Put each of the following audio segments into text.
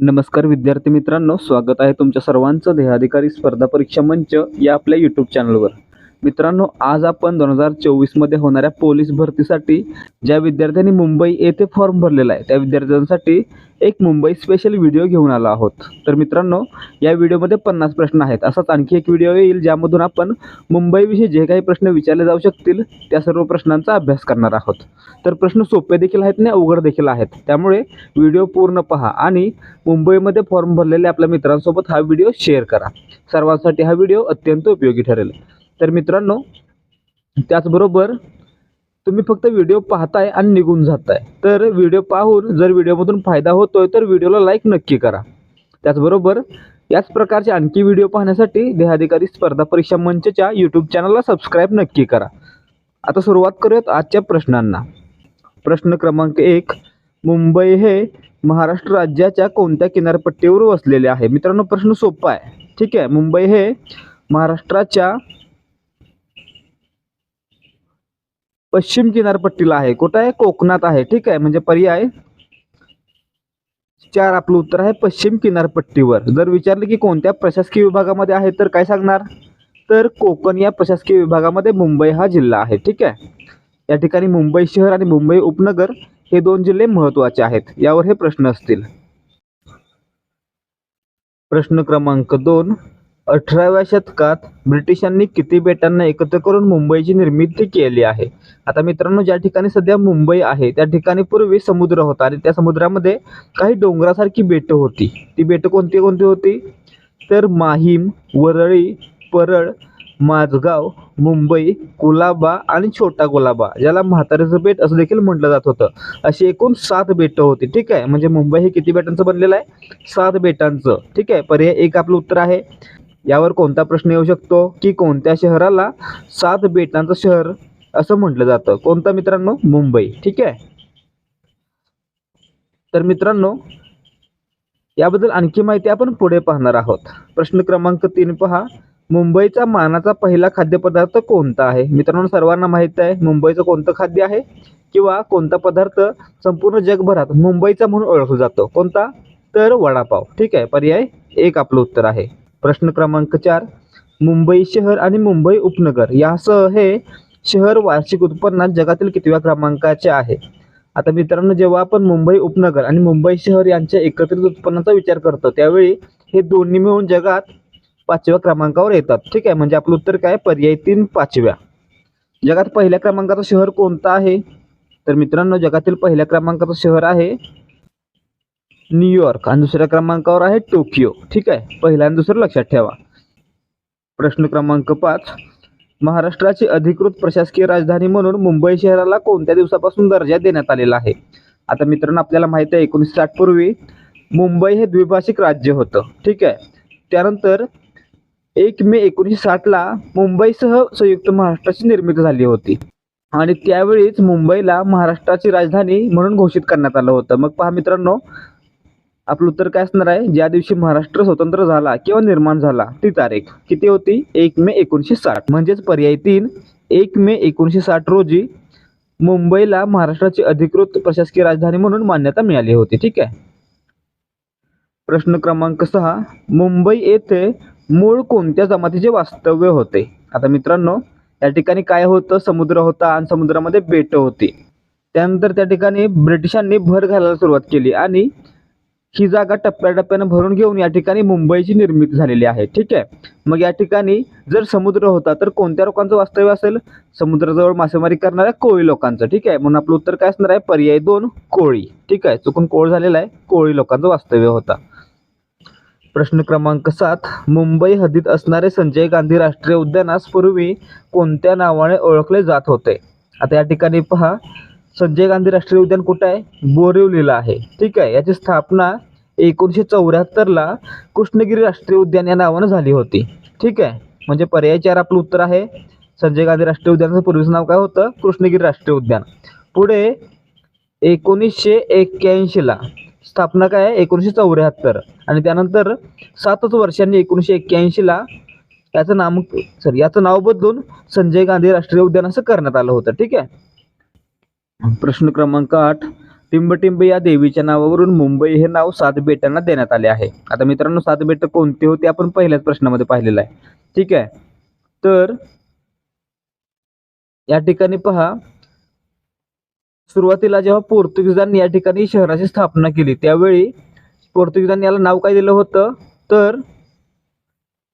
नमस्कार विद्यार्थी मित्रांनो स्वागत आहे तुमच्या सर्वांचं देहाधिकारी स्पर्धा परीक्षा मंच या आपल्या यूट्यूब चॅनलवर मित्रांनो आज आपण दोन हजार चोवीसमध्ये होणाऱ्या पोलीस भरतीसाठी ज्या विद्यार्थ्यांनी मुंबई येथे फॉर्म भरलेला आहे त्या विद्यार्थ्यांसाठी एक मुंबई स्पेशल व्हिडिओ घेऊन आलो आहोत. तर मित्रांनो या व्हिडिओमध्ये पन्नास प्रश्न आहेत. असाच आणखी एक व्हिडिओ येईल ज्यामधून आपण मुंबईविषयी जे काही प्रश्न विचारले जाऊ शकतील त्या सर्व प्रश्नांचा अभ्यास करणार आहोत. तर प्रश्न सोपे देखील आहेत आणि अवघड देखील आहेत. त्यामुळे व्हिडिओ पूर्ण पहा आणि मुंबईमध्ये फॉर्म भरलेल्या आपल्या मित्रांसोबत हा व्हिडिओ शेअर करा. सर्वांसाठी हा व्हिडिओ अत्यंत उपयोगी ठरेल. तर मित्रांनो त्याचबरोबर तुम्ही फक्त व्हिडिओ पाहताय आणि निघून जाताय. तर व्हिडिओ पाहून जर व्हिडिओमधून फायदा होतोय तर व्हिडिओला लाईक नक्की करा. त्याचबरोबर याच प्रकारचे आणखी व्हिडिओ पाहण्यासाठी देहाधिकारी स्पर्धा परीक्षा मंचच्या यूट्यूब चॅनलला सबस्क्राईब नक्की करा. आता सुरुवात करूयात आजच्या प्रश्नांना. प्रश्न क्रमांक एक मुंबई हे महाराष्ट्र राज्याच्या कोणत्या किनारपट्टीवर वसलेले आहे? मित्रांनो प्रश्न सोपा आहे. ठीक आहे मुंबई हे महाराष्ट्राच्या पश्चिम किनारपट्टीला आहे. कुठं आहे? कोकणात आहे. ठीक आहे. म्हणजे पर्याय चार आपलं उत्तर आहे. पश्चिम किनारपट्टीवर. जर विचारले की कोणत्या प्रशासकीय विभागामध्ये आहे तर काय सांगणार? तर कोकण या प्रशासकीय विभागामध्ये मुंबई हा जिल्हा आहे. ठीक आहे? या ठिकाणी मुंबई शहर आणि मुंबई उपनगर हे दोन जिल्हे महत्त्वाचे आहेत. यावर हे प्रश्न असतील. प्रश्न क्रमांक दोन. अठराव्या शतकात ब्रिटिशांनी किती बेटांना एकत्र करून मुंबईची निर्मिती केली आहे? आता मित्रांनो ज्या ठिकाणी सध्या मुंबई आहे त्या ठिकाणी पूर्वी समुद्र होता आणि त्या समुद्रामध्ये काही डोंगरासारखी बेटं होती. ती बेटं कोणती कोणती होती? तर माहीम वरळी परळ माझगाव मुंबई कुलाबा आणि छोटा कुलाबा ज्याला म्हाताऱ्याचं बेट असं देखील म्हटलं जात होतं. अशी एकूण सात बेटं होती ठीक आहे? म्हणजे मुंबई हे किती बेटांचं बनलेलं आहे? सात बेटांचं ठीक आहे? पर्याय एक आपलं उत्तर आहे. यावर कोणता प्रश्न येऊ शकतो? की कोणत्या शहराला सात बेटांचं शहर असं म्हटलं जातं? कोणतं मित्रांनो? मुंबई. ठीक आहे? तर मित्रांनो याबद्दल आणखी माहिती आपण पुढे पाहणार आहोत. प्रश्न क्रमांक तीन पहा. मुंबईचा मानाचा पहिला खाद्यपदार्थ कोणता आहे? मित्रांनो सर्वांना माहीत आहे मुंबईचं कोणतं खाद्य आहे? किंवा कोणता पदार्थ संपूर्ण जगभरात मुंबईचा म्हणून ओळखला जातो? कोणता? तर वडापाव. ठीक आहे पर्याय एक आपलं उत्तर आहे. प्रश्न क्रमांक चार. मुंबई शहर आणि मुंबई उपनगर यासह हे शहर वार्षिक उत्पन्नात जगातील कितव्या क्रमांकाचे आहे? आता मित्रांनो जेव्हा आपण मुंबई उपनगर आणि मुंबई शहर यांच्या एकत्रित उत्पन्नाचा विचार करतो त्यावेळी हे दोन्ही मिळून जगात पाचव्या क्रमांकावर येतात. ठीक आहे? म्हणजे आपलं उत्तर काय? पर्याय तीन पाचव्या. जगात पहिल्या क्रमांकाचं शहर कोणतं आहे? तर मित्रांनो जगातील पहिल्या क्रमांकाचं शहर आहे न्यूयॉर्क आणि दुसऱ्या क्रमांकावर आहे टोकियो. ठीक आहे? पहिला आणि दुसरं लक्षात ठेवा. प्रश्न क्रमांक पाच. महाराष्ट्राची अधिकृत प्रशासकीय राजधानी म्हणून मुंबई शहराला कोणत्या दिवसापासून दर्जा देण्यात आलेला आहे? आता मित्रांनो आपल्याला माहिती आहे एकोणीसशे साठ पूर्वी मुंबई हे द्विभाषिक राज्य होतं. ठीक आहे? त्यानंतर एक मे एकोणीसशे साठला मुंबईसह संयुक्त महाराष्ट्राची निर्मिती झाली होती. आणि त्यावेळीच मुंबईला महाराष्ट्राची राजधानी म्हणून घोषित करण्यात आलं होतं. मग पहा मित्रांनो आपलं उत्तर काय असणार आहे? ज्या दिवशी महाराष्ट्र स्वतंत्र झाला किंवा निर्माण झाला ती तारीख किती होती? एक मे एकोणीसशे साठ. म्हणजेच पर्याय तीन एक मे एकोणीसशे साठ रोजी मुंबईला महाराष्ट्राची अधिकृत प्रशासकीय राजधानी म्हणून मान्यता मिळाली होती. ठीक आहे? प्रश्न क्रमांक सहा. मुंबई येथे मूळ कोणत्या जमातीचे वास्तव्य होते? आता मित्रांनो या ठिकाणी काय होतं? समुद्र होता आणि समुद्रामध्ये बेटं होती. त्यानंतर त्या ठिकाणी ब्रिटिशांनी भर घालायला सुरुवात केली आणि ही जागा टप्प्याटप्प्यानं भरून घेऊन या ठिकाणी मुंबईची निर्मिती झालेली आहे. ठीक आहे? मग या ठिकाणी जर समुद्र होता तर कोणत्या लोकांचं वास्तव्य असेल? समुद्राजवळ मासेमारी करणाऱ्या कोळी लोकांचं. ठीक आहे? म्हणून आपलं उत्तर काय असणार आहे? पर्याय दोन कोळी. ठीक आहे? चुकून कोळ झालेला आहे. कोळी लोकांचं वास्तव्य होता. प्रश्न क्रमांक सात. मुंबई हद्दीत असणारे संजय गांधी राष्ट्रीय उद्यानास पूर्वी कोणत्या नावाने ओळखले जात होते? आता या ठिकाणी पहा. संजय गांधी राष्ट्रीय उद्यान कुठं आहे? बोरिवलीला आहे. ठीक आहे याची स्थापना एकोणीसशे चौऱ्याहत्तरला कृष्णगिरी राष्ट्रीय उद्यान या नावानं झाली होती. ठीक आहे म्हणजे पर्याय चार आपलं उत्तर आहे. संजय गांधी राष्ट्रीय उद्यानाचं पूर्वीचं नाव काय होतं? कृष्णगिरी राष्ट्रीय उद्यान. पुढे एकोणीसशे एक्क्याऐंशीला स्थापना काय आहे? एकोणीसशे चौऱ्याहत्तर. आणि त्यानंतर सातच वर्षांनी एकोणीसशे एक्क्याऐंशीला याचं नाम सॉरी याचं नाव बदलून संजय गांधी राष्ट्रीय उद्यान असं करण्यात आलं होतं. ठीक आहे प्रश्न क्रमांक आठ टिंबटिंब या देवीच्या नावावरून मुंबई हे नाव सात बेटांना देण्यात आले आहे. आता मित्रांनो सात बेट कोणते होते? आपण पहिल्याच प्रश्नामध्ये पाहिलेलं आहे. ठीक आहे? तर या ठिकाणी पहा. सुरुवातीला जेव्हा पोर्तुगीजांनी या ठिकाणी शहराची स्थापना केली त्यावेळी पोर्तुगीजांनी याला नाव काय दिलं होतं? तर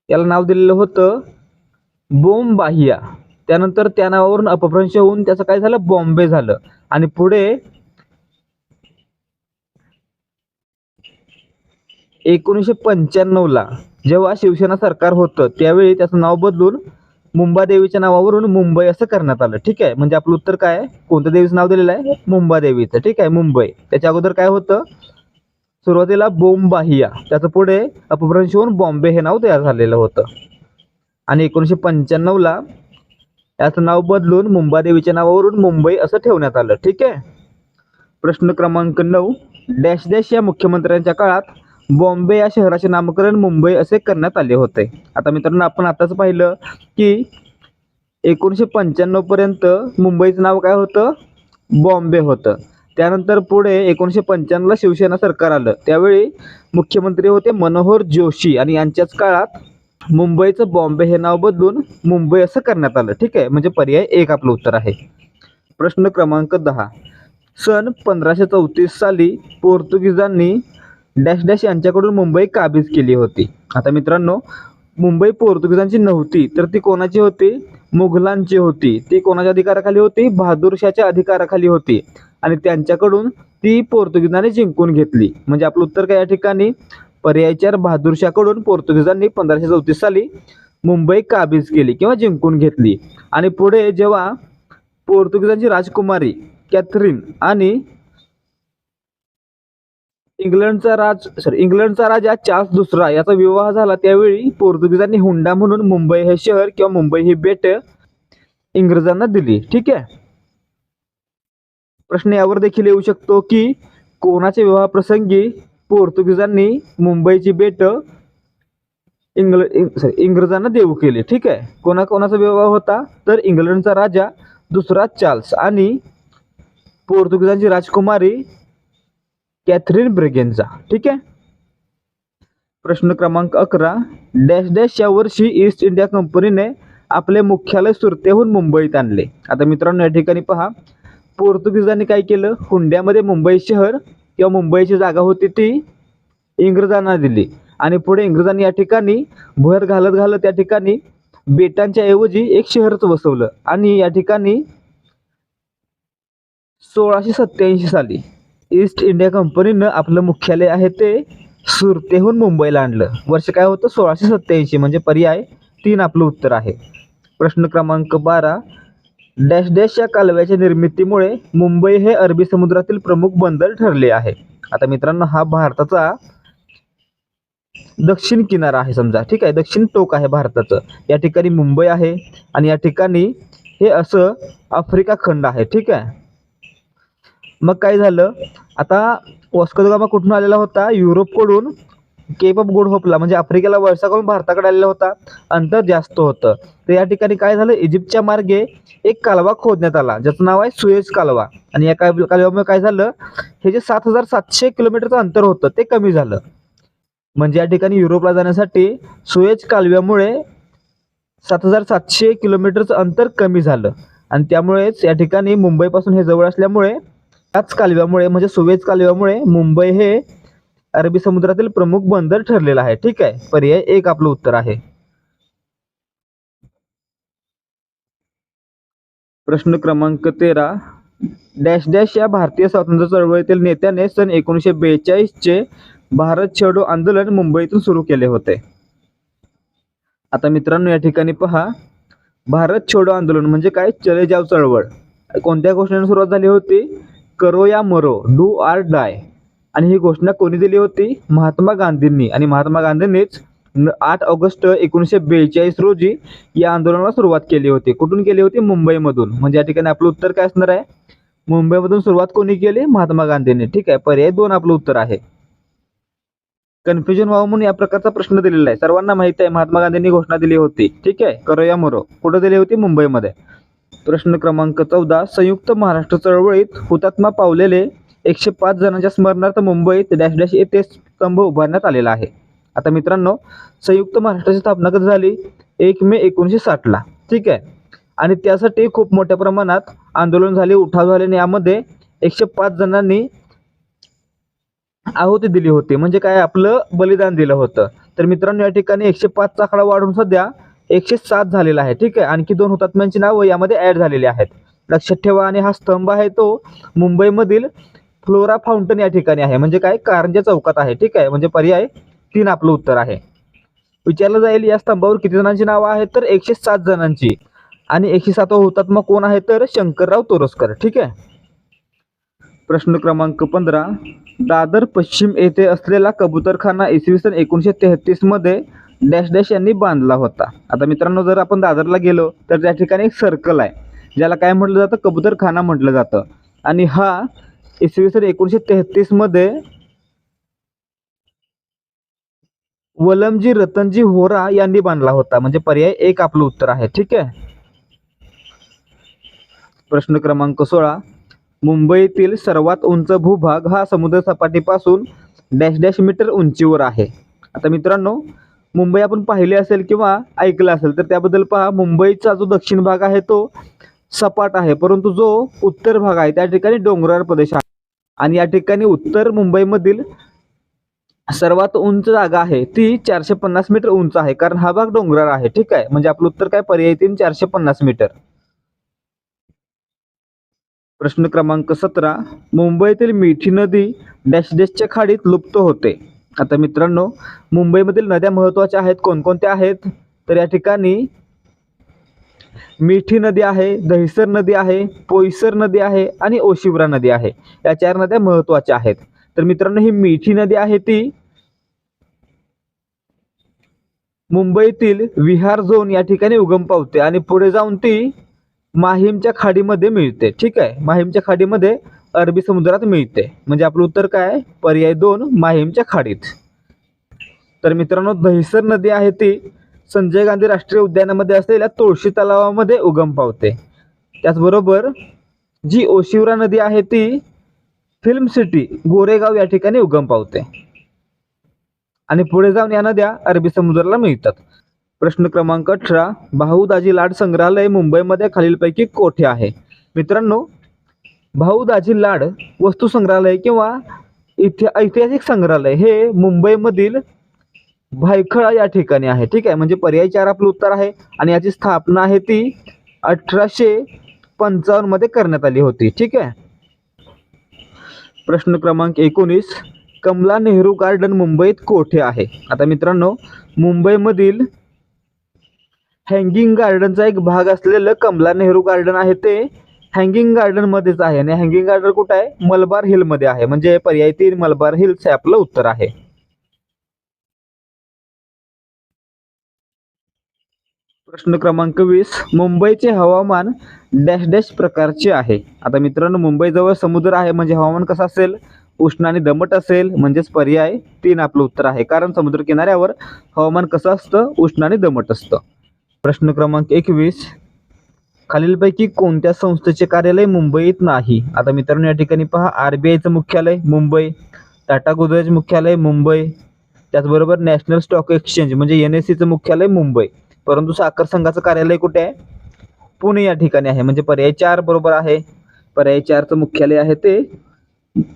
याला नाव दिलेलं होतं बोमबाहिया त्यानंतर त्या नावावरून अपभ्रंश होऊन त्याचं काय झालं? बॉम्बे झालं. आणि पुढे एकोणीसशे पंच्याण्णवला जेव्हा शिवसेना सरकार होतं त्यावेळी त्याचं नाव बदलून मुंबादेवीच्या नावावरून मुंबई असं करण्यात आलं. ठीक आहे? म्हणजे आपलं उत्तर काय आहे? कोणत्या देवीचं नाव दिलेलं आहे? मुंबादेवीचं ठीक आहे? मुंबई. त्याच्या अगोदर काय होतं? सुरुवातीला बोंबाहिया. त्याचं पुढे अपभ्रंश होऊन बॉम्बे हे नाव तयार झालेलं होतं. आणि एकोणीसशे पंच्याण्णवला याचं नाव बदलून मुंबादेवीच्या नावावरून मुंबई असं ठेवण्यात आलं. ठीक आहे? प्रश्न क्रमांक नऊ. डॅश डॅश या मुख्यमंत्र्यांच्या काळात बॉम्बे या शहराचे नामकरण मुंबई असे करण्यात आले होते. आता मित्रांनो आपण आताच पाहिलं की एकोणीसशे पंच्याण्णव पर्यंत मुंबईचं नाव काय होतं? बॉम्बे होतं. त्यानंतर पुढे एकोणीसशे पंच्याण्णवला शिवसेना सरकार आलं. त्यावेळी मुख्यमंत्री होते मनोहर जोशी आणि यांच्याच काळात मुंबईचं बॉम्बे हे नाव बदलून मुंबई असं करण्यात आलं. ठीक आहे? म्हणजे पर्याय एक आपलं उत्तर आहे. प्रश्न क्रमांक दहा. सन पंधराशे चौतीस साली पोर्तुगीजांनी डॅश डॅश यांच्याकडून मुंबई काबीज केली होती. आता मित्रांनो मुंबई पोर्तुगीजांची नव्हती तर ती कोणाची होती? मुघलांची होती. ती कोणाच्या अधिकाराखाली होती? बहादूरशाच्या अधिकाराखाली होती. आणि त्यांच्याकडून ती पोर्तुगीजांनी जिंकून घेतली. म्हणजे आपलं उत्तर काय या ठिकाणी? पर्याय चार बहादूरशाकडून पोर्तुगीजांनी पंधराशे चौतीस साली मुंबई काबीज केली किंवा जिंकून घेतली. आणि पुढे जेव्हा पोर्तुगीजांची राजकुमारी कॅथरीन आणि इंग्लंडचा राज सॉरी इंग्लंडचा राजा चार्ल्स दुसरा याचा विवाह झाला त्यावेळी पोर्तुगीजांनी हुंडा म्हणून मुंबई हे शहर किंवा मुंबई ही बेट इंग्रजांना दिली. ठीक आहे? प्रश्न यावर देखील येऊ शकतो की कोणाच्या विवाहाप्रसंगी पोर्तुगीजांनी मुंबईची बेट इंग्ल सॉरी इंग्रजांना देऊ केली. ठीक आहे? कोणा कोणाचा विवाह होता? तर इंग्लंडचा राजा दुसरा चार्ल्स आणि पोर्तुगीजांची राजकुमारी कॅथरीन ब्रिगेनचा. ठीक आहे? प्रश्न क्रमांक अकरा. डॅश डॅश या वर्षी ईस्ट इंडिया कंपनीने आपले मुख्यालय सुरतेहून मुंबईत आणले. आता मित्रांनो या ठिकाणी पहा. पोर्तुगीजांनी काय केलं? हुंड्यामध्ये मुंबई शहर किंवा मुंबईची जागा होती ती इंग्रजांना दिली. आणि पुढे इंग्रजांनी या ठिकाणी भर घालत घालत या ठिकाणी बेटांच्या ऐवजी एक शहरच बसवलं. आणि या ठिकाणी सोळाशे सत्याऐंशी साली ईस्ट इंडिया कंपनीनं आपलं मुख्यालय आहे ते सुरतेहून मुंबईला आणलं. वर्ष काय होतं? सोळाशे सत्याऐंशी म्हणजे पर्याय तीन आपलं उत्तर आहे. प्रश्न क्रमांक बारा डॅश डॅश या कालव्याच्या निर्मितीमुळे मुंबई हे अरबी समुद्रातील प्रमुख बंदर ठरले आहे. आता मित्रांनो हा भारताचा दक्षिण किनारा आहे समजा. ठीक आहे? दक्षिण टोक आहे भारताचं. या ठिकाणी मुंबई आहे आणि या ठिकाणी हे असं आफ्रिका खंड आहे. ठीक आहे? मग काय झालं? आता वॉस्को गामा कुठून आलेला होता? युरोपकडून केप ऑफ गुड होपला म्हणजे आफ्रिकेला वळसा करून भारताकडे आलेला होता. अंतर जास्त होतं. तर या ठिकाणी काय झालं? इजिप्तच्या मार्गे एक कालवा खोदण्यात आला ज्याचं नाव आहे सुएज कालवा. आणि या काल कालव्यामुळे काय झालं? हे जे सात हजार सातशे किलोमीटरचं अंतर होतं ते कमी झालं. म्हणजे या ठिकाणी युरोपला जाण्यासाठी सुएज कालव्यामुळे सात हजार सातशे किलोमीटरचं अंतर कमी झालं. आणि त्यामुळेच या ठिकाणी मुंबईपासून हे जवळ असल्यामुळे त्याच कालव्यामुळे म्हणजे सुवेज कालव्यामुळे मुंबई हे अरबी समुद्रातील प्रमुख बंदर ठरलेलं आहे. ठीक आहे. पर्याय एक आपलं उत्तर आहे. प्रश्न क्रमांक तेरा. डॅश डॅश या भारतीय स्वातंत्र्य चळवळीतील नेत्याने सन एकोणीसशे बेचाळीसचे भारत छेडो आंदोलन मुंबईतून सुरू केले होते. आता मित्रांनो या ठिकाणी पहा. भारत छोडो आंदोलन म्हणजे काय? चले जाव चळवळ. कोणत्या घोषणेने सुरुवात झाली होती? करो या मरो. Do or die. आणि ही घोषणा कोणी दिली होती? महात्मा गांधींनी. आणि महात्मा गांधींनीच आठ ऑगस्ट एकोणीसशे बेचाळीस रोजी या आंदोलनाला सुरुवात केली होती. कुठून केली होती? मुंबईमधून. म्हणजे या ठिकाणी आपलं उत्तर काय असणार आहे? मुंबईमधून सुरुवात कोणी केली? महात्मा गांधींनी. ठीक आहे पर्याय दोन आपलं उत्तर आहे. कन्फ्युजन व्हावं म्हणून या प्रकारचा प्रश्न दिलेला आहे. सर्वांना माहिती आहे महात्मा गांधींनी घोषणा दिली होती. ठीक आहे करो या मरो. कुठं दिली होती? मुंबईमध्ये. प्रश्न क्रमांक चौदा. संयुक्त महाराष्ट्र चळवळीत हुतात्मा पावलेले एकशे पाच जणांच्या स्मरणार्थ मुंबईत डॅश डॅश येथे स्तंभ उभारण्यात आलेला आहे. आता मित्रांनो संयुक्त महाराष्ट्राची स्थापना कधी झाली? एक मे एकोणीसशे साठला. ठीक आहे? आणि त्यासाठी खूप मोठ्या प्रमाणात आंदोलन झाले उठाव झाले आणि यामध्ये एकशे पाच जणांनी आहुती दिली होती. म्हणजे काय? आपलं बलिदान दिलं होतं. तर मित्रांनो या ठिकाणी एकशे पाचचा आकडा वाढून सध्या एकशे सात झालेला आहे. ठीक आहे? आणखी दोन हुतात्म्यांची नावं यामध्ये ॲड झालेली आहेत. लक्षात ठेवा आणि हा स्तंभ आहे तो मुंबईमधील फ्लोरा फाउंटन या ठिकाणी आहे. म्हणजे काय? कारंजा चौकात आहे. ठीक आहे? म्हणजे पर्याय तीन आपलं उत्तर आहे. विचारलं जाईल या स्तंभावर किती जणांची नावं आहेत? तर एकशे सात जणांची. आणि एकशे सातवा हुतात्मा कोण आहे तर शंकरराव तोरसकर. ठीक आहे? प्रश्न क्रमांक पंधरा. दादर पश्चिम येथे असलेला कबूतरखाना इसवी सन एकोणीसशे तेहतीसमध्ये डॅश डॅश यांनी बांधला होता. आता मित्रांनो जर आपण दादरला गेलो तर त्या ठिकाणी एक सर्कल आहे. ज्याला काय म्हटलं जातं? कबूतरखाना म्हटलं जातं. आणि हा इसवी सन एकोणीसशे तेहतीसमध्ये वलमजी रतनजी होरा यांनी बांधला होता. म्हणजे पर्याय एक आपलं उत्तर आहे. ठीक आहे? प्रश्न क्रमांक सोळा. मुंबईतील सर्वात उंच भूभाग हा समुद्र सपाटीपासून डॅश डॅश मीटर उंचीवर आहे. आता मित्रांनो मुंबई आपण पाहिले असेल किंवा ऐकलं असेल तर त्याबद्दल पहा. मुंबईचा जो दक्षिण भाग आहे तो सपाट आहे. परंतु जो उत्तर भाग आहे त्या ठिकाणी डोंगराळ प्रदेश आहे. आणि या ठिकाणी उत्तर मुंबईमधील सर्वात उंच जागा आहे ती चारशे पन्नास मीटर उंच आहे. कारण हा भाग डोंगराळ आहे ठीक आहे? म्हणजे आपलं उत्तर काय? पर्याय तीन चारशे पन्नास मीटर. प्रश्न क्रमांक सतरा. मुंबईतील मिठी नदी डॅश डॅशच्या खाडीत लुप्त होते. आता मित्रांनो मुंबईमधील नद्या महत्त्वाच्या आहेत. कोणकोणत्या आहेत? तर या ठिकाणी मिठी नदी आहे दहिसर नदी आहे पोयसर नदी आहे आणि ओशिवरा नदी आहे. या चार नद्या महत्त्वाच्या आहेत. तर मित्रांनो ही मिठी नदी आहे ती मुंबईतील विहार झोन या ठिकाणी उगम पावते आणि पुढे जाऊन ती माहीमच्या खाडीमध्ये मिळते. ठीक आहे? माहीमच्या खाडीमध्ये अरबी समुद्रात मिळते. म्हणजे आपलं उत्तर काय पर्याय दोन माहीमच्या खाडीत. तर मित्रांनो दहिसर नदी आहे ती संजय गांधी राष्ट्रीय उद्यानामध्ये असलेल्या तुळशी तलावामध्ये उगम पावते. त्याचबरोबर जी ओशिवरा नदी आहे ती फिल्म सिटी गोरेगाव या ठिकाणी उगम पावते. आणि पुढे जाऊन या नद्या अरबी समुद्राला मिळतात. प्रश्न क्रमांक अठरा भाऊ दाजी लाड संग्रहालय मुंबईमध्ये खालीलपैकी कोठे आहे? मित्रांनो भाऊ दाजी लाड वस्तू संग्रहालय किंवा इति ऐतिहासिक संग्रहालय हे मुंबईमधील भायखळा या ठिकाणी आहे. ठीक आहे? म्हणजे पर्याय चार आपलं उत्तर आहे आणि याची स्थापना आहे ती अठराशे पंचावन्नमध्ये करण्यात आली होती. ठीक आहे? प्रश्न क्रमांक एकोणीस कमला नेहरू गार्डन मुंबईत कोठे आहे? आता मित्रांनो मुंबईमधील हँगिंग गार्डनचा एक भाग असलेलं कमला नेहरू गार्डन आहे ते हँगिंग गार्डन मध्येच आहे. आणि हँगिंग गार्डन कुठं आहे? मलबार हिलमध्ये आहे. म्हणजे पर्याय तीन मलबार हिल्स हे आपलं उत्तर आहे. प्रश्न क्रमांक वीस मुंबईचे हवामान डॅश डॅश प्रकारचे आहे. आता मित्रांनो मुंबईजवळ समुद्र आहे म्हणजे हवामान कसं असेल? उष्ण आणि दमट असेल म्हणजेच पर्याय तीन आपलं उत्तर आहे. कारण समुद्र किनाऱ्यावर हवामान कसं असतं? उष्ण आणि दमट असतं. प्रश्न क्रमांक एकवीस खालीलपैकी कोणत्या संस्थेचे कार्यालय मुंबईत नाही? आता मित्रांनो या ठिकाणी पहा आर बी आयचं मुख्यालय मुंबई टाटा गोदरेज मुख्यालय मुंबई त्याचबरोबर नॅशनल स्टॉक एक्सचेंज म्हणजे एन एस सीचं मुख्यालय मुंबई. परंतु साखर संघाचं कार्यालय कुठे आहे? पुणे या ठिकाणी आहे. म्हणजे पर्याय चार बरोबर आहे. पर्याय चारचं मुख्यालय आहे ते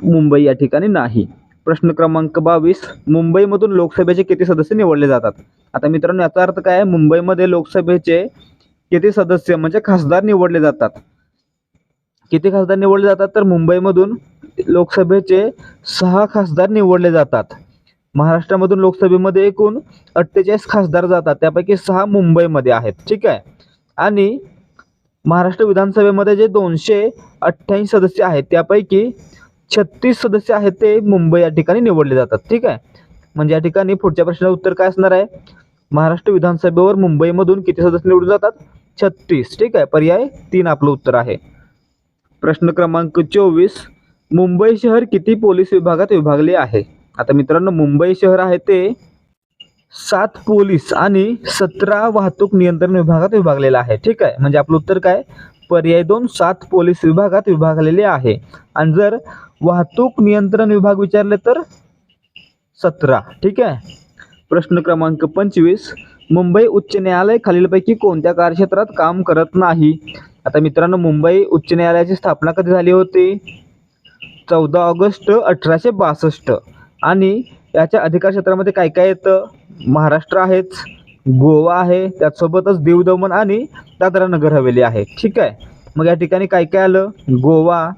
मुंबई या ठिकाणी नाही. प्रश्न क्रमांक बावीस मुंबईमधून लोकसभेचे किती सदस्य निवडले जातात? आता मित्रांनो याचा अर्थ काय आहे? मुंबईमध्ये लोकसभेचे किती सदस्य म्हणजे खासदार निवडले जातात. किती खासदार निवडले जातात? तर मुंबईमधून लोकसभेचे सहा खासदार निवडले जातात. महाराष्ट्रामधून लोकसभेमध्ये एकूण अठ्ठेचाळीस खासदार जातात. त्यापैकी सहा मुंबईमध्ये आहेत. ठीक आहे? आणि महाराष्ट्र विधानसभेमध्ये जे दोनशे अठ्ठ्याऐंशी सदस्य आहेत त्यापैकी छत्तीस सदस्य आहेत ते मुंबई या ठिकाणी निवडले जातात. ठीक आहे? म्हणजे या ठिकाणी पुढच्या प्रश्नाचं उत्तर काय असणार आहे? महाराष्ट्र विधानसभेवर मुंबईमधून किती सदस्य निवडून जातात? छत्तीस. ठीक आहे? पर्याय तीन आपलं उत्तर आहे. प्रश्न क्रमांक चोवीस. मुंबई शहर किती पोलीस विभागात विभागले आहे? आता मित्रांनो मुंबई शहर आहे ते सात पोलीस आणि सतरा वाहतूक नियंत्रण विभागात विभागलेलं आहे. ठीक आहे? म्हणजे आपलं उत्तर काय? पर्याय दोन सात पोलीस विभागात विभागलेले आहे. आणि जर वाहतूक नियंत्रण विभाग विचारले तर सतरा. ठीक आहे? प्रश्न क्रमांक पंचवीस. मुंबई उच्च न्यायालय खालीलपैकी कोणत्या कार्यक्षेत्रात काम करत नाही? आता मित्रांनो मुंबई उच्च न्यायालयाची स्थापना कधी झाली होती? चौदा ऑगस्ट अठराशे बासष्ट. आणि याच्या अधिकार क्षेत्रामध्ये काय काय येतं? महाराष्ट्र आहेच गोवा आहे त्यासोबतच दीव दमण आणि दादरा नगर हवेली आहे. ठीक आहे? मग या ठिकाणी काय काय आलं? गोवा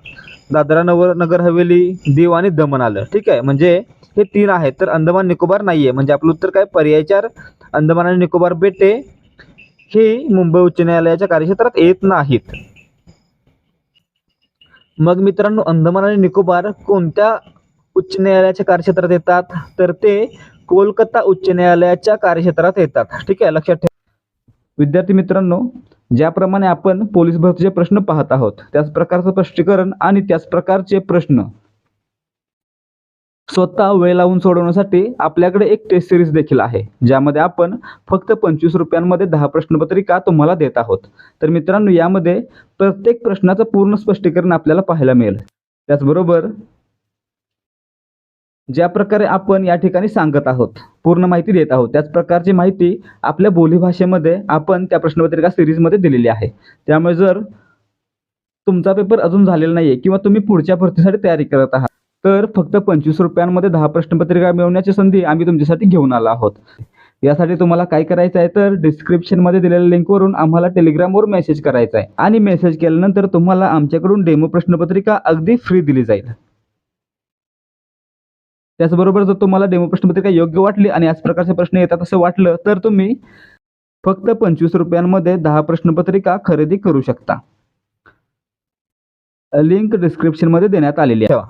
दादरा नगर नगर हवेली दीव आणि दमण आलं. ठीक आहे? म्हणजे हे तीन आहेत. तर अंदमान निकोबार नाही आहे म्हणजे आपलं उत्तर काय? पर्याय चार अंदमान आणि निकोबार बेटे हे मुंबई उच्च न्यायालयाच्या कार्यक्षेत्रात येत नाहीत. मग मित्रांनो अंदमान आणि निकोबार कोणत्या उच्च न्यायालयाच्या कार्यक्षेत्रात येतात तर ते कोलकाता उच्च न्यायालयाच्या कार्यक्षेत्रात येतात. ठीक आहे लक्षात ठेवा. विद्यार्थी मित्रांनो ज्याप्रमाणे आपण पोलीस भरतीचे प्रश्न पाहत आहोत त्याच प्रकारचं स्पष्टीकरण आणि त्याच प्रकारचे प्रश्न स्वतः वेळ लावून सोडवण्यासाठी आपल्याकडे एक टेस्ट सिरीज देखील आहे ज्यामध्ये आपण फक्त पंचवीस रुपयांमध्ये दहा प्रश्नपत्रिका तुम्हाला देत आहोत. तर मित्रांनो यामध्ये प्रत्येक प्रश्नाचं पूर्ण स्पष्टीकरण आपल्याला पाहायला मिळेल. त्याचबरोबर ज्या प्रकारे आपण या ठिकाणी सांगत आहोत पूर्ण माहिती देत आहोत त्याच प्रकारची माहिती आपल्या बोलीभाषेमध्ये आपण त्या प्रश्नपत्रिका सिरीजमध्ये दिलेली आहे. त्यामुळे जर तुमचा पेपर अजून झालेला नाही आहे किंवा तुम्ही पुढच्या भरतीसाठी तयारी करत आहात तर फक्त पंचवीस रुपयांमध्ये दहा प्रश्नपत्रिका मिळवण्याची संधी आम्ही तुमच्यासाठी घेऊन आलो आहोत. यासाठी तुम्हाला काय करायचं आहे तर डिस्क्रिप्शनमध्ये दिलेल्या लिंकवरून आम्हाला टेलिग्रामवर मेसेज करायचा आहे. आणि मेसेज केल्यानंतर तुम्हाला आमच्याकडून डेमो प्रश्नपत्रिका अगदी फ्री दिली जाईल. त्याचबरोबर जर तुम्हाला डेमो प्रश्नपत्रिका योग्य वाटली आणि याच प्रकारचे प्रश्न येतात असं वाटलं तर तुम्ही फक्त पंचवीस रुपयांमध्ये दहा प्रश्नपत्रिका खरेदी करू शकता. लिंक डिस्क्रिप्शनमध्ये देण्यात आलेली आहे. ठेवा.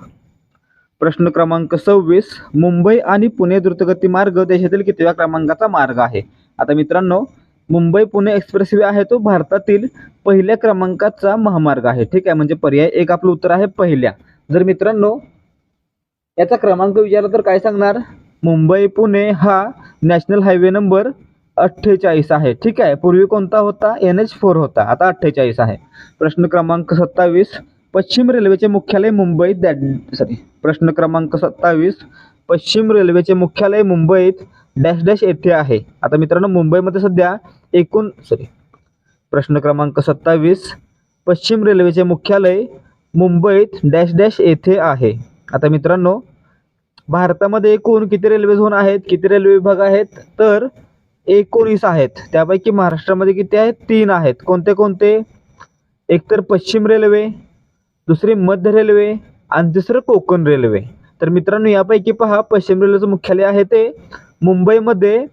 प्रश्न क्रमांक सव्वीस मुंबई आणि पुणे द्रुतगती मार्ग देशातील कितव्या क्रमांकाचा मार्ग आहे? आता मित्रांनो मुंबई पुणे एक्सप्रेसवे आहे तो भारतातील पहिल्या क्रमांकाचा महामार्ग आहे. ठीक आहे म्हणजे पर्याय एक आपलं उत्तर आहे पहिल्या. जर मित्रांनो याचा क्रमांक विचारला तर काय सांगणार? मुंबई पुणे हा नॅशनल हायवे नंबर अठ्ठेचाळीस आहे. ठीक आहे. पूर्वी कोणता होता? एन एच फोर होता. आता अठ्ठेचाळीस आहे. प्रश्न क्रमांक सत्तावीस पश्चिम रेल्वेचे मुख्यालय मुंबईत दॅट सॉरी प्रश्न क्रमांक सत्तावीस पश्चिम रेल्वेचे मुख्यालय मुंबईत डॅश डॅश येथे आहे. आता मित्रांनो मुंबईमध्ये सध्या एकूण सॉरी प्रश्न क्रमांक सत्तावीस पश्चिम रेल्वेचे मुख्यालय मुंबईत डॅश डॅश येथे आहे. आता मित्रांनो भारतामध्ये एकूण किती रेल्वे झोन आहेत किती रेल्वे विभाग आहेत? तर एकोणीस आहेत. त्यापैकी महाराष्ट्रामध्ये किती आहेत? तीन आहेत. कोणते कोणते? एकतर पश्चिम रेल्वे दुसरी मध्य रेल्वे आणि तिसरं कोकण रेल्वे. तर मित्रांनो यापैकी पहा पश्चिम रेल्वेचं मुख्यालय आहे ते मुंबईमध्ये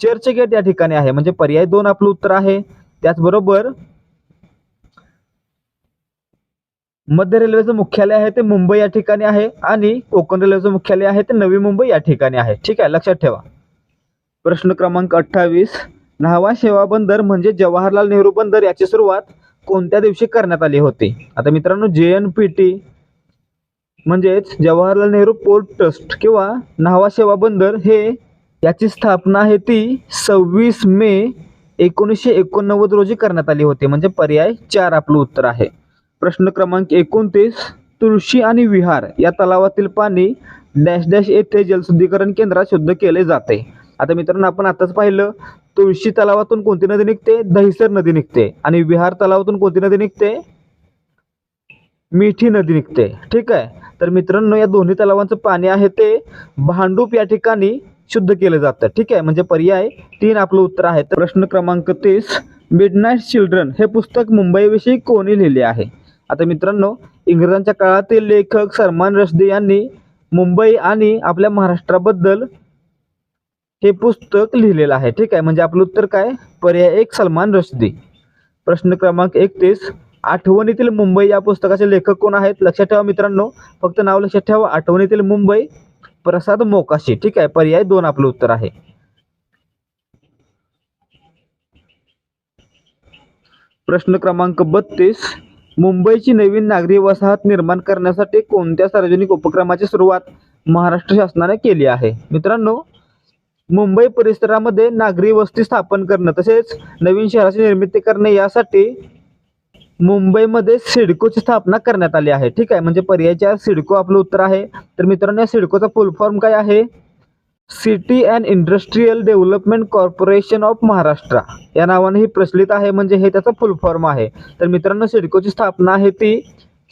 चर्चगेट या ठिकाणी आहे. म्हणजे पर्याय दोन आपलं उत्तर आहे. त्याचबरोबर मध्य रेल्वेचं मुख्यालय आहे ते मुंबई या ठिकाणी आहे आणि कोकण रेल्वेचं मुख्यालय आहे ते नवी मुंबई या ठिकाणी आहे. ठीक आहे लक्षात ठेवा. प्रश्न क्रमांक अठ्ठावीस. न्हावा सेवा बंदर म्हणजे जवाहरलाल नेहरू बंदर याची सुरुवात कोणत्या दिवशी करण्यात आली होती? आता मित्रांनो जे एन पी टी म्हणजेच जवाहरलाल नेहरू पोर्ट ट्रस्ट किंवा न्हावा सेवा बंदर हे याची स्थापना आहे ती सव्वीस मे एकोणीसशे एकोणनव्वद रोजी करण्यात आली होती. म्हणजे पर्याय चार आपलं उत्तर आहे. प्रश्न क्रमांक एकोणतीस तुळशी आणि विहार या तलावातील पाणी डॅश डॅश येथे जलशुद्धीकरण केंद्रात शुद्ध केले जाते. आता मित्रांनो आपण आताच पाहिलं तुळशी तलावातून कोणती नदी निघते? दहिसर नदी निघते. आणि विहार तलावातून कोणती नदी निघते? मिठी नदी निघते. ठीक आहे? तर मित्रांनो या दोन्ही तलावांचं पाणी आहे ते भांडूप या ठिकाणी शुद्ध केलं जातं. ठीक आहे? म्हणजे पर्याय तीन आपलं उत्तर आहे. तर प्रश्न क्रमांक तीस मिडनाईट चिल्ड्रन हे पुस्तक मुंबईविषयी कोणी लिहिले आहे? आता मित्रांनो इंग्रजांच्या काळातील लेखक सलमान रश्दी यांनी मुंबई आणि आपल्या महाराष्ट्राबद्दल हे पुस्तक लिहिलेलं आहे. ठीक आहे म्हणजे आपलं उत्तर काय? पर्याय एक सलमान रश्दी. प्रश्न क्रमांक एकतीस. आठवणीतील मुंबई या पुस्तकाचे लेखक कोण आहेत? लक्षात ठेवा मित्रांनो फक्त नाव लक्षात ठेवा. आठवणीतील मुंबई प्रसाद मोकाशी. ठीक आहे पर्याय दोन आपलं उत्तर आहे. प्रश्न क्रमांक बत्तीस. मुंबईची नवीन नागरी वसाहत निर्माण करण्यासाठी कोणत्या सार्वजनिक उपक्रमाची सुरुवात महाराष्ट्र शासनाने केली आहे? मित्रांनो मुंबई परिसरामध्ये नागरी वस्ती स्थापन करणं तसेच नवीन शहराची निर्मिती करणे यासाठी मुंबईमध्ये सिडकोची स्थापना करण्यात आली आहे. ठीक आहे म्हणजे पर्यायच्या सिडको आपलं उत्तर आहे. तर मित्रांनो या सिडकोचा फुल फॉर्म काय आहे? City and industrial development corporation of Maharashtra. या नावाने ही प्रचलित आहे म्हणजे हे त्याचा फुल फॉर्म आहे. तर मित्रांनो सिडकोची स्थापना आहे ती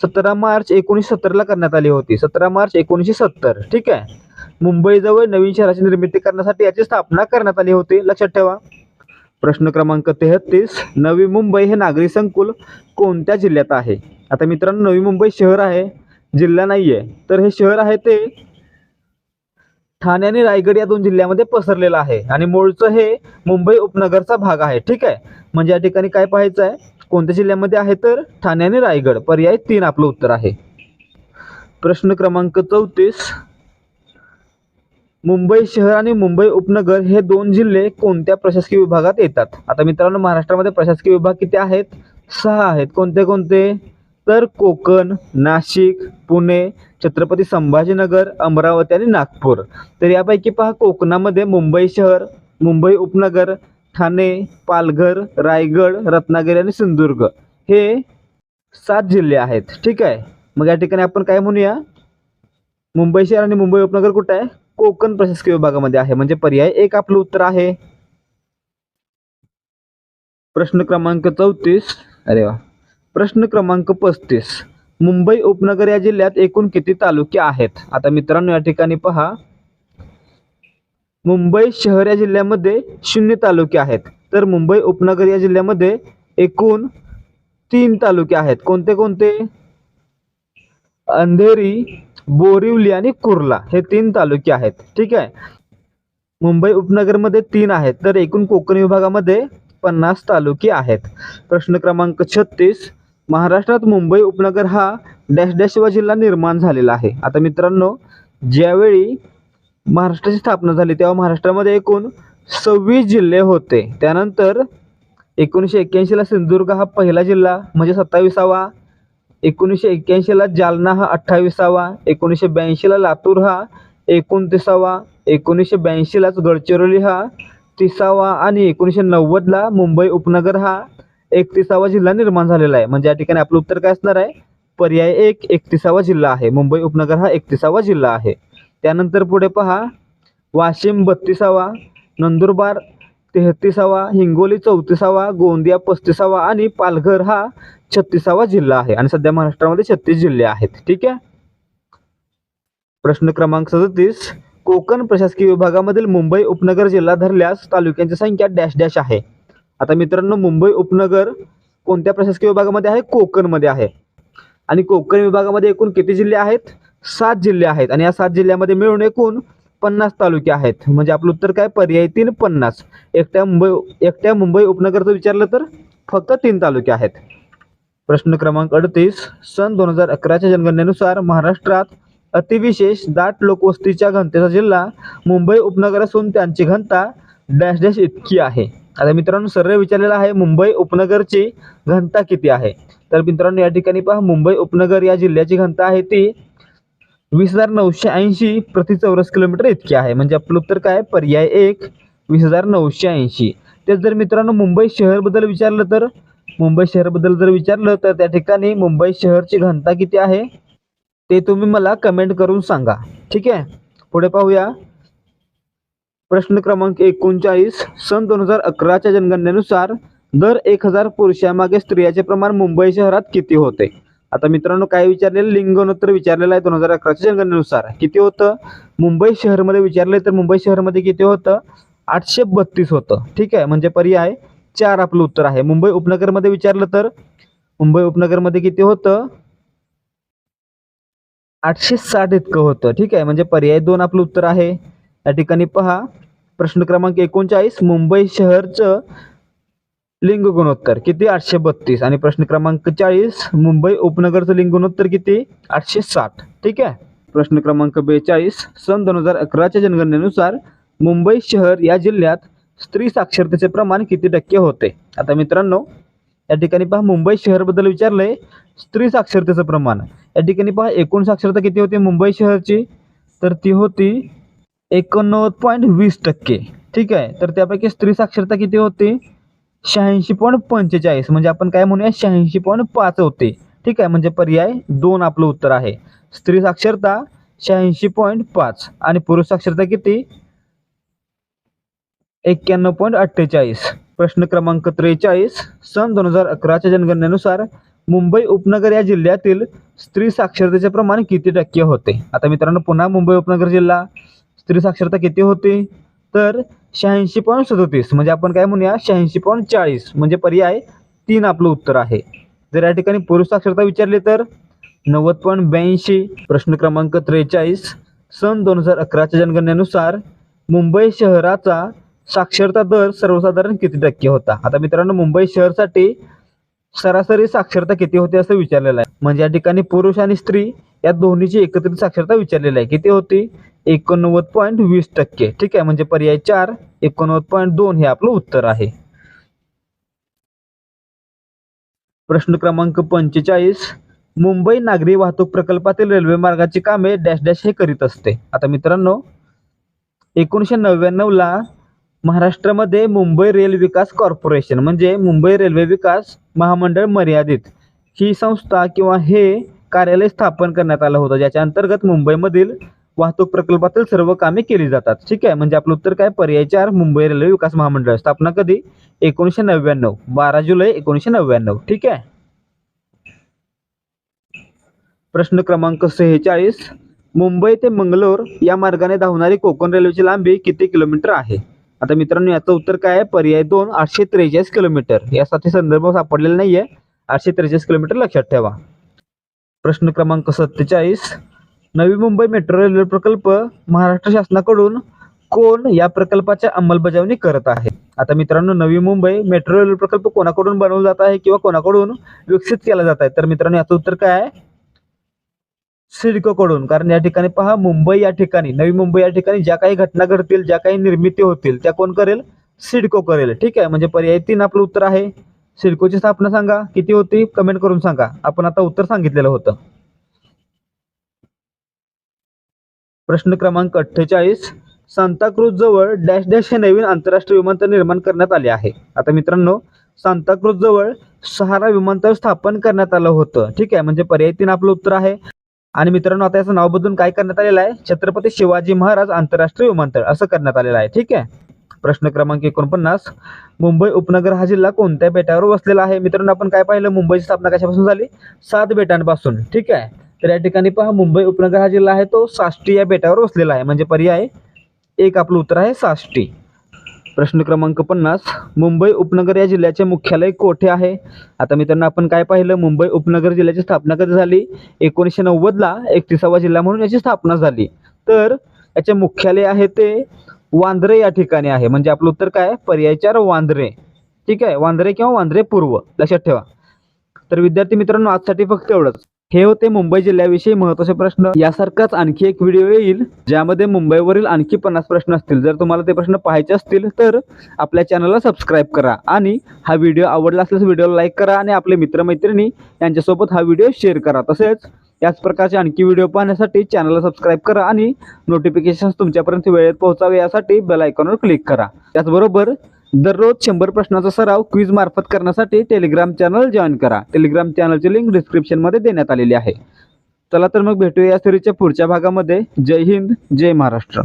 सतरा मार्च एकोणीसशे सत्तरला करण्यात आली होती. सतरा मार्च एकोणीसशे सत्तर ठीक आहे? मुंबईजवळ नवीन शहराची निर्मिती करण्यासाठी याची स्थापना करण्यात आली होती. लक्षात ठेवा. प्रश्न क्रमांक तेहतीस नवी मुंबई हे नागरी संकुल कोणत्या जिल्ह्यात आहे? आता मित्रांनो नवी मुंबई शहर आहे जिल्हा नाही आहे तर हे शहर आहे ते ठाणे आणि रायगड या दोन जिल्ह्यामध्ये पसरलेलं आहे. आणि मूळचं हे मुंबई उपनगरचा भाग आहे. ठीक आहे? म्हणजे या ठिकाणी काय पाहायचं आहे? कोणत्या जिल्ह्यामध्ये आहे तर? ठाणे आणि रायगड. पर्याय तीन आपलं उत्तर आहे. प्रश्न क्रमांक चौतीस. मुंबई शहर आणि मुंबई उपनगर हे दोन जिल्हे कोणत्या प्रशासकीय विभागात येतात? आता मित्रांनो महाराष्ट्रामध्ये प्रशासकीय विभाग किती आहेत? सहा आहेत. कोणते कोणते? तर कोकण नाशिक पुणे छत्रपती संभाजीनगर अमरावती आणि नागपूर. तर यापैकी पहा कोकणामध्ये मुंबई शहर मुंबई उपनगर ठाणे पालघर रायगड रत्नागिरी आणि सिंधुदुर्ग हे सात जिल्हे आहेत. ठीक आहे? मग या ठिकाणी आपण काय म्हणूया? मुंबई शहर आणि मुंबई उपनगर कुठं आहे? कोकण प्रशासकीय विभागामध्ये आहे. म्हणजे पर्याय एक आपलं उत्तर आहे. प्रश्न क्रमांक चौतीस. अरे वा. प्रश्न क्रमांक पस्तीस. मुंबई उपनगर या जिल्ह्यात एकूण किती तालुके आहेत? आता मित्रांनो या ठिकाणी पहा. मुंबई शहर या जिल्ह्यामध्ये शून्य तालुके आहेत. तर मुंबई उपनगर या जिल्ह्यामध्ये एकूण तीन तालुके आहेत. कोणते कोणते? अंधेरी बोरिवली आणि कुर्ला हे तीन तालुके आहेत. ठीक आहे? मुंबई उपनगरमध्ये तीन आहेत. तर एकूण कोकण विभागामध्ये पन्नास तालुके आहेत. प्रश्न क्रमांक छत्तीस. महाराष्ट्रात मुंबई उपनगर हा डॅश डॅश जिल्हा निर्माण झालेला आहे. आता मित्रांनो ज्यावेळी महाराष्ट्राची स्थापना झाली तेव्हा महाराष्ट्रामध्ये एकूण सव्वीस जिल्हे होते. त्यानंतर एकोणीसशे एक्क्याऐंशीला सिंधुदुर्ग हा पहिला जिल्हा म्हणजे सत्तावीसावा. एकोणीसशे एक्क्याऐंशीला जालना हा अठ्ठावीसावा. एकोणीसशे ब्याऐंशीला लातूर हा एकोणतीसावा. एकोणीसशे ब्याऐंशीलाच गडचिरोली हा तिसावा. आणि एकोणीसशे नव्वदला मुंबई उपनगर हा एकतीसावा जिल्हा निर्माण झालेला आहे. म्हणजे या ठिकाणी आपलं उत्तर काय असणार आहे? पर्याय एक एकतीसावा जिल्हा आहे. मुंबई उपनगर हा एकतीसावा जिल्हा आहे. त्यानंतर पुढे पहा. वाशिम बत्तीसावा नंदुरबार तेहतीसावा हिंगोली चौतीसावा गोंदिया पस्तीसावा आणि पालघर हा छत्तीसावा जिल्हा आहे. आणि सध्या महाराष्ट्रामध्ये छत्तीस जिल्हे आहेत. ठीक आहे? प्रश्न क्रमांक सदतीस. कोकण प्रशासकीय विभागामधील मुंबई उपनगर जिल्हा धरल्यास तालुक्यांची संख्या डॅश डॅश आहे. आता मित्रांनो मुंबई उपनगर कोणत्या प्रशासकीय विभागामध्ये आहे? कोकणमध्ये आहे. आणि कोकण विभागामध्ये एकूण किती जिल्हे आहेत? सात जिल्हे आहेत. आणि या सात जिल्ह्यामध्ये मिळून एकूण पन्नास तालुके आहेत. म्हणजे आपलं उत्तर काय? पर्याय तीन पन्नास. एकट्या मुंबई एकट्या मुंबई उपनगरचं विचारलं तर फक्त तीन तालुके आहेत. प्रश्न क्रमांक अडतीस सन दोन हजार अकराच्या जनगणनेनुसार महाराष्ट्रात अतिविशेष दाट लोकवस्तीच्या घनतेचा जिल्हा मुंबई उपनगर असून त्यांची घनता डॅश डॅश इतकी आहे. आता मित्रांनो सरळ विचारलेला आहे मुंबई उपनगरची घनता किती आहे? तर मित्रांनो या ठिकाणी पहा मुंबई उपनगर या जिल्ह्याची घनता आहे ती वीस हजार नऊशे ऐंशी प्रति चौरस किलोमीटर इतकी आहे. म्हणजे आपलं उत्तर काय पर्याय एक वीस हजार नऊशे ऐंशी. तेच जर मित्रांनो मुंबई शहरबद्दल विचारलं तर मुंबई शहरबद्दल जर विचारलं तर त्या ठिकाणी मुंबई शहरची घनता किती आहे? ते तुम्ही मला कमेंट करून सांगा. ठीक आहे? पुढे पाहूया. प्रश्न क्रमांक एकोणचाळीस सन दोन हजार अकराच्या जनगणनेनुसार दर एक हजार पुरुषामागे स्त्रियाचे प्रमाण मुंबई शहरात किती होते? आता मित्रांनो काय विचारलेलं? लिंग विचारलेलं आहे दोन हजार अकराच्या जनगणनेनुसार. किती होतं? मुंबई शहरमध्ये विचारले तर मुंबई शहरमध्ये किती होतं? आठशे बत्तीस होतं. ठीक आहे? म्हणजे पर्याय चार आपलं उत्तर आहे. मुंबई उपनगरमध्ये विचारलं तर? मुंबई उपनगरमध्ये किती होतं? आठशे साठ इतकं होतं. ठीक आहे? म्हणजे पर्याय दोन आपलं उत्तर आहे. या ठिकाणी पहा प्रश्न क्रमांक एकोणचाळीस मुंबई शहरचं लिंग गुणोत्तर किती? आठशे बत्तीस. आणि प्रश्न क्रमांक चाळीस मुंबई उपनगरचं लिंग गुणोत्तर किती? आठशे साठ. ठीक आहे? प्रश्न क्रमांक बेचाळीस सन दोन हजार अकराच्या जनगणनेनुसार मुंबई शहर या जिल्ह्यात स्त्री साक्षरतेचे प्रमाण किती टक्के होते? आता मित्रांनो या ठिकाणी पहा मुंबई शहरबद्दल विचारलंय. स्त्री साक्षरतेचं प्रमाण. या ठिकाणी पहा एकूण साक्षरता किती होती मुंबई शहरची? तर ती होती एकोणनव्वद पॉईंट वीस टक्के. ठीक आहे? तर त्यापैकी स्त्री साक्षरता किती होती? शहाऐंशी पॉईंट पंचेचाळीस. म्हणजे आपण काय म्हणूया? शहाऐंशी पॉईंट पाच होते. ठीक आहे? म्हणजे पर्याय दोन आपलं उत्तर आहे. स्त्री साक्षरता शहाऐंशी पॉईंट पाच. आणि पुरुष साक्षरता किती? एक्क्याण्णव पॉईंट अठ्ठेचाळीस. प्रश्न क्रमांक त्रेचाळीस. सन दोन हजार अकराच्या जनगणनेनुसार मुंबई उपनगर या जिल्ह्यातील स्त्री साक्षरतेचे प्रमाण किती टक्के होते? आता मित्रांनो पुन्हा मुंबई उपनगर जिल्हा. स्त्री साक्षरता किती होती? तर शहाऐंशी पॉईंट सदोतीस. म्हणजे आपण काय म्हणूया? शहाऐंशी पॉईंट चाळीस. म्हणजे पर्याय तीन आपलं उत्तर आहे. जर या ठिकाणी पुरुष साक्षरता विचारली तर नव्वद पॉईंट ब्याऐंशी प्रश्न क्रमांक त्रेचाळीस सन दोन हजार अकराच्या जनगणनेनुसार मुंबई शहराचा साक्षरता दर सर्वसाधारण किती टक्के होता? आता मित्रांनो मुंबई शहरसाठी सरासरी साक्षरता किती होते असं विचारलेलं आहे. म्हणजे या ठिकाणी पुरुष आणि स्त्री या दोन्हीची एकत्रित साक्षरता विचारलेली आहे. किती होती? एकोणनव्वद पॉईंट वीस टक्के. ठीक आहे? म्हणजे पर्याय चार एकोणनव्वद पॉईंट दोन हे आपलं उत्तर आहे. प्रश्न क्रमांक पंचेचाळीस. मुंबई नागरी वाहतूक प्रकल्पातील रेल्वे मार्गाची कामे डॅश डॅश हे करीत असते. आता मित्रांनो एकोणीसशे नव्याण्णवला महाराष्ट्रामध्ये मुंबई रेल विकास कॉर्पोरेशन म्हणजे मुंबई रेल्वे विकास महामंडळ मर्यादित ही संस्था किंवा हे कार्यालय स्थापन करण्यात आलं होतं. ज्याच्या अंतर्गत मुंबईमधील वाहतूक प्रकल्पातील सर्व कामे केली जातात. ठीक आहे? म्हणजे आपलं उत्तर काय? पर्याय चार मुंबई रेल्वे विकास महामंडळ. स्थापना कधी? एकोणीसशे नव्याण्णव. बारा जुलै एकोणीसशे नव्याण्णव. ठीक आहे? प्रश्न क्रमांक सेहेचाळीस. मुंबई ते मंगलोर या मार्गाने धावणारी कोकण रेल्वेची लांबी किती किलोमीटर आहे? आता मित्रांनो याचं उत्तर काय आहे? पर्याय दोन आठशे त्रेचाळीस किलोमीटर. यासाठी संदर्भ सापडलेला नाही आहे आठशे त्रेचाळीस किलोमीटर लक्षात ठेवा. प्रश्न क्रमांक सत्तेचाळीस. नवी मुंबई मेट्रो रेल्वे प्रकल्प महाराष्ट्र शासनाकडून कोण या प्रकल्पाची अंमलबजावणी करत आहे? आता मित्रांनो नवी मुंबई मेट्रो रेल्वे प्रकल्प कोणाकडून बनवला जात आहे किंवा कोणाकडून विकसित केला जात आहे? तर मित्रांनो याचं उत्तर काय सिडकोकडून. कारण या ठिकाणी पहा मुंबई या ठिकाणी नवी मुंबई या ठिकाणी ज्या काही घटना घडतील ज्या काही निर्मिती होतील त्या कोण करेल? सिडको करेल. ठीक आहे? म्हणजे पर्याय तीन आपलं उत्तर आहे. सिडकोची स्थापना सांगा किती होती कमेंट करून सांगा. आपण आता उत्तर सांगितलेलं होतं. प्रश्न क्रमांक अठ्ठेचाळीस सांताक्रूज जवळ डॅश डॅश हे नवीन आंतरराष्ट्रीय विमानतळ निर्माण करण्यात आले आहे. आता मित्रांनो सांताक्रूज जवळ सहारा विमानतळ स्थापन करण्यात आलं होतं. ठीक आहे म्हणजे पर्याय तीन आपलं उत्तर आहे. आणि मित्रांनो आता याचं नाव बदलून काय करण्यात आलेलं आहे? छत्रपती शिवाजी महाराज आंतरराष्ट्रीय विमानतळ असं करण्यात आलेलं आहे. ठीक आहे. प्रश्न क्रमांक एकोणपन्नास मुंबई उपनगर हा जिल्हा कोणत्या बेटावर वसलेला आहे? मित्रांनो आपण काय पाहिलं? मुंबईची स्थापना कशापासून झाली? सात बेटांपासून. ठीक आहे? तर या ठिकाणी पहा मुंबई उपनगर हा जिल्हा आहे तो साष्टी या बेटावर वसलेला आहे. म्हणजे पर्याय एक आपलं उत्तर आहे साष्टी. प्रश्न क्रमांक पन्नास. मुंबई उपनगर या जिल्ह्याचे मुख्यालय कोठे आहे? आता मित्रांनो आपण काय पाहिलं? मुंबई उपनगर जिल्ह्याची स्थापना कधी झाली? एकोणीसशे नव्वदला एकतीसावा जिल्हा म्हणून याची स्थापना झाली. तर याचे मुख्यालय आहे ते वांद्रे या ठिकाणी आहे. म्हणजे आपलं उत्तर काय पर्याय चार वांद्रे. ठीक आहे? वांद्रे किंवा वांद्रे पूर्व. लक्षात ठेवा. तर विद्यार्थी मित्रांनो आजसाठी फक्त एवढंच. हे होते मुंबई जिल्ह्याविषयी महत्त्वाचे प्रश्न. यासारखाच आणखी एक व्हिडिओ येईल ज्यामध्ये मुंबईवरील आणखी पन्नास प्रश्न असतील. जर तुम्हाला ते प्रश्न पाहायचे असतील तर आपल्या चॅनलला सबस्क्राईब करा. आणि हा व्हिडिओ आवडला असल्यास व्हिडिओला लाईक करा आणि आपले मित्रमैत्रिणी यांच्यासोबत हा व्हिडिओ शेअर करा. तसेच याच प्रकारचे आणखी व्हिडिओ पाहण्यासाठी चॅनलला सबस्क्राईब करा आणि नोटिफिकेशन्स तुमच्यापर्यंत वेळेत पोहोचावे यासाठी बेल आयकॉनवर क्लिक करा. त्याचबरोबर दररोज शंभर प्रश्नाचा सराव क्विज मार्फत करण्यासाठी टेलिग्राम चॅनल जॉईन करा. टेलिग्राम चॅनलची लिंक डिस्क्रिप्शनमध्ये देण्यात आलेली आहे. चला तर मग भेटूया या सिरीजच्या पुढच्या भागामध्ये. जय हिंद जय महाराष्ट्र.